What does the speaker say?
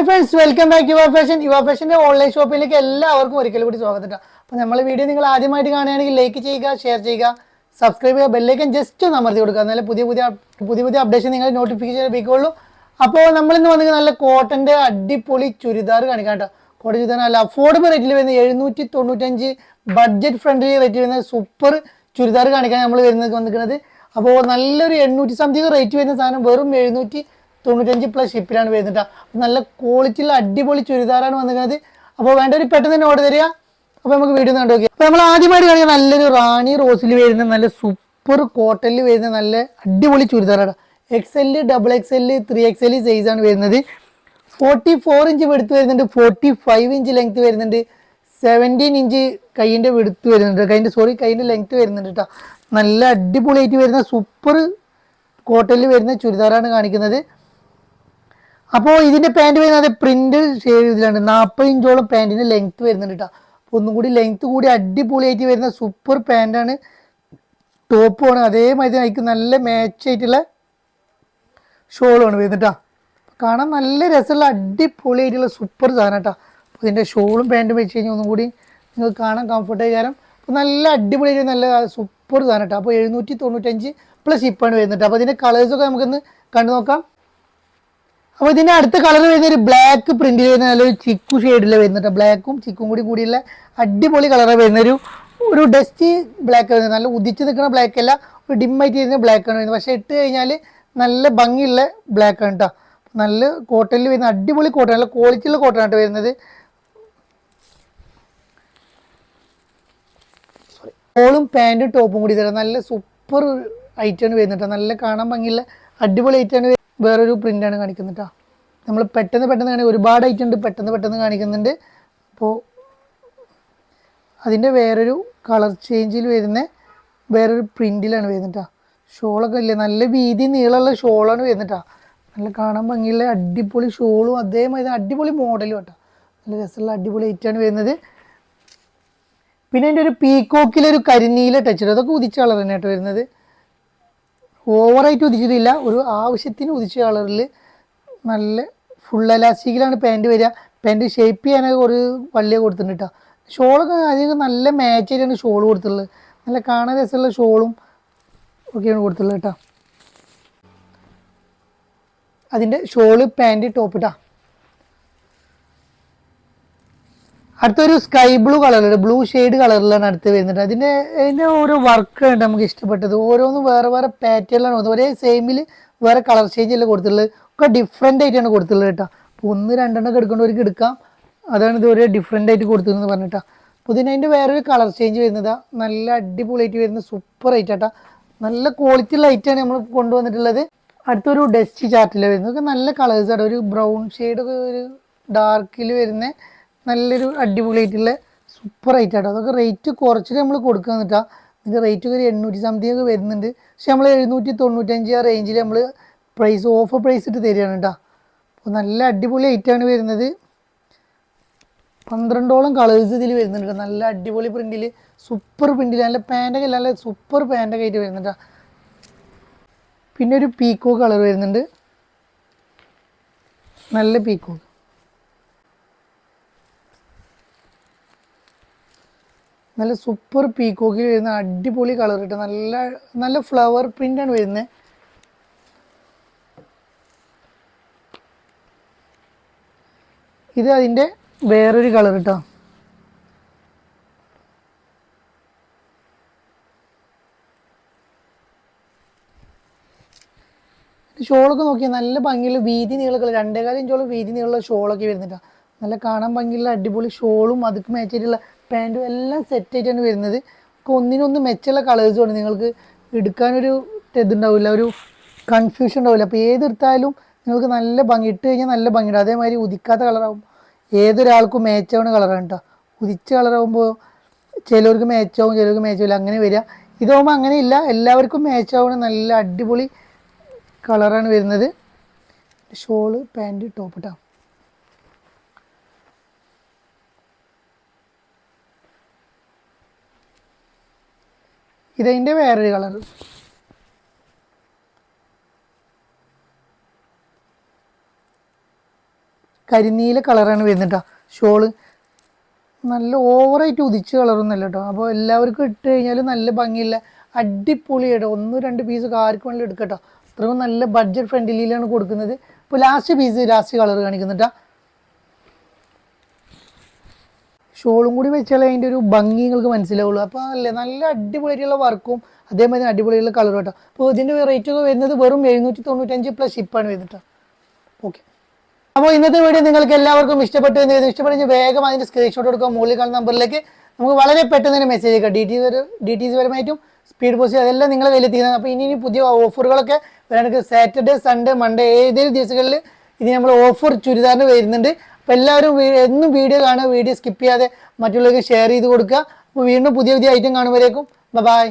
Hi friends welcome back Yuva fashion Yuva ഫാഷന്റെ online ഷോപ്പിലേക്ക് എല്ലാവർക്കും ഒരിക്കൽ കൂടി സ്വാഗതം. അപ്പോൾ നമ്മൾ വീഡിയോ നിങ്ങൾ ആദ്യമായിട്ട് കാണുകയാണെങ്കിൽ ലൈക്ക് ചെയ്യുക ഷെയർ ചെയ്യുക സബ്സ്ക്രൈബ് ചെയ്യുക ബെല്ലൈക്കൻ ജസ്റ്റ് ഒന്ന് അമർത്തി കൊടുക്കുക. എന്നാലും പുതിയ പുതിയ പുതിയ പുതിയ അപ്ഡേഷൻ നിങ്ങൾ നോട്ടിഫിക്കേഷൻ ലഭിക്കുള്ളൂ അപ്പോൾ നമ്മൾ ഇന്ന് വന്നത് നല്ല കോട്ടന്റെ അടിപൊളി ചുരിദാർ കാണിക്കാം കേട്ടോ കോട്ടൺ ചുരിദാർ നല്ല അഫോർഡബിൾ റേറ്റിൽ വരുന്ന എഴുന്നൂറ്റി തൊണ്ണൂറ്റഞ്ച് ബഡ്ജറ്റ് ഫ്രണ്ട്ലി റേറ്റിൽ വരുന്ന സൂപ്പർ ചുരിദാർ കാണിക്കാൻ നമ്മൾ വരുന്നത് വന്നിരിക്കുന്നത്. അപ്പോൾ നല്ലൊരു എണ്ണൂറ്റി സംതിങ് റേറ്റ് വരുന്ന സാധനം വെറും എഴുന്നൂറ്റി തൊണ്ണൂറ്റഞ്ച് പ്ലസ് ഷിപ്പിലാണ് വരുന്നത് നല്ല ക്വാളിറ്റിയുള്ള അടിപൊളി ചുരിദാറാണ് വന്നിരിക്കുന്നത്. അപ്പോൾ വേണ്ട ഒരു പെട്ടെന്ന് തന്നെ ഓർഡർ തരിക. അപ്പോൾ നമുക്ക് വീഡിയോ കണ്ടു നോക്കിയാൽ അപ്പോൾ നമ്മൾ ആദ്യമായിട്ട് കാണിക്കാൻ നല്ലൊരു റാണി റോസിൽ വരുന്ന നല്ല സൂപ്പർ കോട്ടലിൽ വരുന്ന നല്ല അടിപൊളി ചുരിദാറാണ് X L double X L three X L സൈസാണ് വരുന്നത്. ഫോർട്ടി ഫോർ ഇഞ്ച് വെടുത്ത് വരുന്നുണ്ട്. ഫോർട്ടി ഫൈവ് ഇഞ്ച് ലെങ്ത് വരുന്നുണ്ട്. സെവന്റീൻ ഇഞ്ച് കൈയിന്റെ വെടുത്ത് വരുന്നുണ്ട്. കൈന്റെ സോറി കൈയിന്റെ ലെങ്ത് വരുന്നുണ്ട് കേട്ടോ നല്ല അടിപൊളിയായിട്ട് വരുന്ന സൂപ്പർ കോട്ടലിൽ വരുന്ന ചുരിദാറാണ് കാണിക്കുന്നത്. അപ്പോൾ ഇതിന്റെ പാന്റ് വരുന്നത് പ്രിന്റ് ഇതിലാണ് നാൽപ്പത് ഇഞ്ചോളം പാന്റിന് ലെങ്ത് വരുന്നുണ്ട് കേട്ടോ അപ്പോൾ ഒന്നും കൂടി ലെങ്ത് കൂടി അടിപൊളിയായിട്ട് വരുന്ന സൂപ്പർ പാന്റാണ് ടോപ്പുമാണ് അതേമാതിരി അതിക്ക് നല്ല മാച്ച് ആയിട്ടുള്ള ഷോളുമാണ് വരുന്നത് കേട്ടോ കാണാൻ നല്ല രസമുള്ള അടിപൊളിയായിട്ടുള്ള സൂപ്പർ സാധനം കേട്ടോ അപ്പോൾ ഇതിന്റെ ഷോളും പാന്റും വെച്ച് കഴിഞ്ഞാൽ ഒന്നും കൂടി നിങ്ങൾക്ക് കാണാൻ കംഫർട്ട് കാരണം അപ്പോൾ നല്ല അടിപൊളിയായിട്ട് നല്ല സൂപ്പർ സാധനം കേട്ടോ അപ്പോൾ എഴുന്നൂറ്റി തൊണ്ണൂറ്റഞ്ച് പ്ലസ് ഷിപ്പാണ് വരുന്നത് അപ്പോൾ ഇതിന്റെ കളേഴ്സൊക്കെ നമുക്കൊന്ന് കണ്ടു നോക്കാം. അപ്പോൾ ഇതിന്റെ അടുത്ത കളർ വരുന്ന ഒരു ബ്ലാക്ക് പ്രിന്റിൽ വരുന്ന നല്ലൊരു ചിക്കു ഷെയ്ഡിൽ വരുന്നുണ്ട്. ബ്ലാക്കും ചിക്കും കൂടി കൂടിയുള്ള അടിപൊളി കളർ വരുന്ന ഒരു ഒരു ഡസ്റ്റി ബ്ലാക്ക് വരുന്നത്. നല്ല ഉദിച്ച് നിൽക്കുന്ന ബ്ലാക്ക് അല്ല ഒരു ഡിമ്മായിട്ട് വരുന്ന ബ്ലാക്ക് ആണ് വരുന്നത്. പക്ഷേ ഇട്ട് കഴിഞ്ഞാൽ നല്ല ഭംഗിയുള്ള ബ്ലാക്ക് ആണ് കേട്ടോ നല്ല കോട്ടണിൽ വരുന്ന അടിപൊളി കോട്ടൺ നല്ല ക്വാളിറ്റിയുള്ള കോട്ടൺ ആയിട്ട് വരുന്നത്. ഓളും പാന്റും ടോപ്പും കൂടി തരാം നല്ല സൂപ്പർ ഐറ്റാണ് വരുന്നത് ട്ടോ. നല്ല കാണാൻ ഭംഗിയുള്ള അടിപൊളി ഐറ്റാണ് വേറൊരു പ്രിന്റാണ് കാണിക്കുന്നത് കേട്ടോ നമ്മൾ പെട്ടെന്ന് പെട്ടെന്ന് കാണി ഒരുപാട് ഐറ്റം ഉണ്ട്. പെട്ടെന്ന് പെട്ടെന്ന് കാണിക്കുന്നുണ്ട്. അപ്പോൾ അതിന്റെ വേറൊരു കളർ ചേഞ്ചിൽ വരുന്ന വേറൊരു പ്രിന്റിലാണ് വരുന്നത് ഷോളൊക്കെ ഇല്ലേ? നല്ല വീതി നീളമുള്ള ഷോളാണ് വരുന്നത് കേട്ടോ നല്ല കാണാൻ ഭംഗിയുള്ള അടിപൊളി ഷോളും അതേമാതിരി അടിപൊളി മോഡലും കേട്ടോ നല്ല രസമുള്ള അടിപൊളി ഐറ്റാണ് വരുന്നത്. പിന്നെ എന്റെ ഒരു പീക്കോക്കിലൊരു കരിനീല ടച്ച് അതൊക്കെ ഉദിച്ച കളർ തന്നെ കേട്ടോ വരുന്നത്. ഓവറായിട്ട് ഉദിച്ചിട്ടില്ല. ഒരു ആവശ്യത്തിന് ഉദിച്ച കളറിൽ നല്ല ഫുൾ എലാസ്റ്റിക്കിലാണ് പാന്റ് വരിക. പാന്റ് ഷേപ്പ് ചെയ്യാനൊക്കെ ഒരു വള്ളിയെ കൊടുത്തിട്ടുണ്ട് കേട്ടോ ഷോളൊക്കെ അധികം നല്ല മാച്ച് ആയിട്ടാണ് ഷോൾ കൊടുത്തിട്ടുള്ളത് നല്ല കാണാൻ രസമുള്ള ഷോളും ഒക്കെയാണ് കൊടുത്തിട്ടുള്ളത് കേട്ടോ അതിന്റെ ഷോൾ പാന്റ് ടോപ്പ് ഇട്ടാ അടുത്തൊരു സ്കൈ ബ്ലൂ കളറുണ്ട് ബ്ലൂ ഷെയ്ഡ് കളറിലാണ് അടുത്ത് വരുന്നുണ്ട് അതിന്റെ അതിന്റെ ഓരോ വർക്ക് ഉണ്ട് നമുക്ക് ഇഷ്ടപ്പെട്ടത്. ഓരോന്നും വേറെ വേറെ പാറ്റേണിലാണ് കൊടുത്തത്. ഒരേ സെയിമിൽ വേറെ കളർ ചേഞ്ച് അല്ല കൊടുത്തിട്ടുള്ളത്. ഒക്കെ ഡിഫറെന്റ് ആയിട്ടാണ് കൊടുത്തിട്ടുള്ളത് കേട്ടോ. അപ്പോൾ ഒന്ന് രണ്ടെണ്ണം എടുക്കേണ്ടവർക്ക് എടുക്കാം. അതാണ് ഇത് ഒരേ ഡിഫറെന്റ് ആയിട്ട് കൊടുത്തതെന്ന് പറഞ്ഞിട്ടാ. അപ്പോൾ ഇതിന് അതിന്റെ വേറൊരു കളർ ചേഞ്ച് വരുന്നതാണ് നല്ല അടിപൊളിയായിട്ട് വരുന്ന സൂപ്പർ ആയിട്ടാ നല്ല ക്വാളിറ്റി ലൈറ്റാണ് നമ്മൾ കൊണ്ടുവന്നിട്ടുള്ളത്. അടുത്തൊരു ഡസ്റ്റ് ചാർട്ടിൽ വരുന്നത്. നല്ല ആണ്. ഒരു ബ്രൗൺ ഷെയ്ഡ് ഒരു ഡാർക്കിൽ വരുന്ന നല്ലൊരു അടിപൊളിയായിട്ടുള്ള സൂപ്പർ ആയിട്ടാണ് അതൊക്കെ റേറ്റ് കുറച്ചിട്ട് നമ്മൾ കൊടുക്കുക എന്നിട്ടാ ഇതിന്റെ റേറ്റ് ഒരു എണ്ണൂറ്റി സംതിങ് ഒക്കെ വരുന്നുണ്ട്. പക്ഷെ നമ്മൾ എഴുന്നൂറ്റി തൊണ്ണൂറ്റഞ്ച് ആ റേഞ്ചിൽ നമ്മൾ പ്രൈസ് ഓഫർ പ്രൈസ് ഇട്ട് തരികയാണ് കേട്ടോ അപ്പോൾ നല്ല അടിപൊളി ഐറ്റമാണ് വരുന്നത്. പന്ത്രണ്ടോളം കളേഴ്സ് ഇതിൽ വരുന്നുണ്ട്. നല്ല അടിപൊളി പ്രിന്റിൽ സൂപ്പർ പ്രിന്റിൽ നല്ല പാന്റൊക്കെ നല്ല സൂപ്പർ പാന്റൊക്കെ ആയിട്ട് വരുന്നുണ്ട്. പിന്നെ ഒരു പീക്കോ കളർ വരുന്നുണ്ട്. നല്ല പീക്കോ നല്ല സൂപ്പർ പീക്കോക്കിൽ വരുന്ന അടിപൊളി കളർ ഇട്ട് നല്ല നല്ല ഫ്ലവർ പ്രിന്റാണ് വരുന്നത് ഇത് അതിന്റെ വേറൊരു കളർ കേട്ടോ ഷോളൊക്കെ നോക്കിയാൽ നല്ല ഭംഗിയുള്ള വീതി നീളക്കുള്ള രണ്ടേകാലം ഇഞ്ചോളം വീതി നീളമുള്ള ഷോളൊക്കെ വരുന്നുണ്ട് നല്ല കാണാൻ ഭംഗിയുള്ള അടിപൊളി ഷോളും അതുക്ക് മാച്ച് പാന്റും എല്ലാം സെറ്റ് ആയിട്ടാണ് വരുന്നത്. ഒന്നിനൊന്ന് മെച്ചമുള്ള കളേഴ്സ് ആണ് നിങ്ങൾക്ക് എടുക്കാനൊരു ഇതുണ്ടാവില്ല ഒരു കൺഫ്യൂഷൻ ഉണ്ടാവില്ല. അപ്പോൾ ഏതെടുത്താലും നിങ്ങൾക്ക് നല്ല ഭംഗി ഇട്ട് കഴിഞ്ഞാൽ നല്ല ഭംഗിയുണ്ട്. അതേമാതിരി ഉദിക്കാത്ത കളറാവും ഏതൊരാൾക്കും മാച്ച് ആവുന്ന കളറാണ് കേട്ടോ ഉദിച്ച കളറാകുമ്പോൾ ചിലവർക്ക് മാച്ച് ചിലവർക്ക് ചിലർക്ക് മാച്ച് ആവില്ല. അങ്ങനെ വരിക. ഇതാകുമ്പോൾ അങ്ങനെയില്ല എല്ലാവർക്കും മാച്ച് ആവുന്ന നല്ല അടിപൊളി കളറാണ് വരുന്നത്. ഷോൾ പാന്റ് ടോപ്പ് ഇട്ടാ ഇതതിന്റെ വേറൊരു കളർ കരിനീല കളറാണ് വരുന്നത് കേട്ടോ ഷോൾ നല്ല ഓവറായിട്ട് ഉദിച്ച കളറൊന്നുമല്ല കേട്ടോ അപ്പോൾ എല്ലാവർക്കും ഇട്ട് കഴിഞ്ഞാൽ നല്ല ഭംഗിയില്ല കേട്ടോ ഒന്ന് രണ്ട് പീസ് ആർക്ക് വേണമെങ്കിലും എടുക്കട്ടോ അത്രയും നല്ല ബഡ്ജറ്റ് ഫ്രണ്ട്ലിയിലാണ് കൊടുക്കുന്നത്. ഇപ്പോൾ ലാസ്റ്റ് പീസ് ലാസ്റ്റ് കളർ കാണിക്കുന്നുട്ടാ ഷോളും കൂടി വെച്ചാൽ അതിന്റെ ഒരു ഭംഗി നിങ്ങൾക്ക് മനസ്സിലാവുള്ളൂ. അപ്പോൾ അല്ല നല്ല അടിപൊളിയായിട്ടുള്ള വർക്കും അതേമാതിരി അടിപൊളിയുള്ള കളറും കേട്ടോ. അപ്പോൾ ഇതിന്റെ റേറ്റ് ഒക്കെ വരുന്നത് വെറും എഴുന്നൂറ്റി തൊണ്ണൂറ്റഞ്ച് പ്ലസ് ഷിപ്പാണ് വരുന്നത് ഓക്കെ അപ്പോൾ ഇന്നത്തെ വീഡിയോ നിങ്ങൾക്ക് എല്ലാവർക്കും ഇഷ്ടപ്പെട്ടു എന്ന്. ഇഷ്ടപ്പെട്ടെങ്കിൽ വേഗം അതിന്റെ സ്ക്രീൻഷോട്ട് എടുക്കുക മുകളിൽ കാണുന്ന നമ്പറിലേക്ക്. നമുക്ക് വളരെ പെട്ടെന്ന് തന്നെ മെസ്സേജ് അയക്കാം. D T D T C പരമായിട്ടും സ്പീഡ് പോസ്റ്റ് അതെല്ലാം നിങ്ങളെ വിലത്തിക്കുന്നത് അപ്പോൾ ഇനി ഇനി പുതിയ ഓഫറുകളൊക്കെ വരാനൊക്കെ സാറ്റർഡേ സൺഡേ മൺഡേ ഏതെങ്കിലും ദിവസങ്ങളിൽ ഇനി നമ്മൾ ഓഫർ ചുരിദാറിന് വരുന്നുണ്ട്. അപ്പോൾ എല്ലാവരും എന്നും വീഡിയോ കാണുക വീഡിയോ സ്കിപ്പ് ചെയ്യാതെ മറ്റുള്ളവർക്ക് ഷെയർ ചെയ്ത് കൊടുക്കുക. അപ്പോൾ വീണ്ടും പുതിയ പുതിയ ഐറ്റം കാണുമ്പോഴേക്കും. ബൈ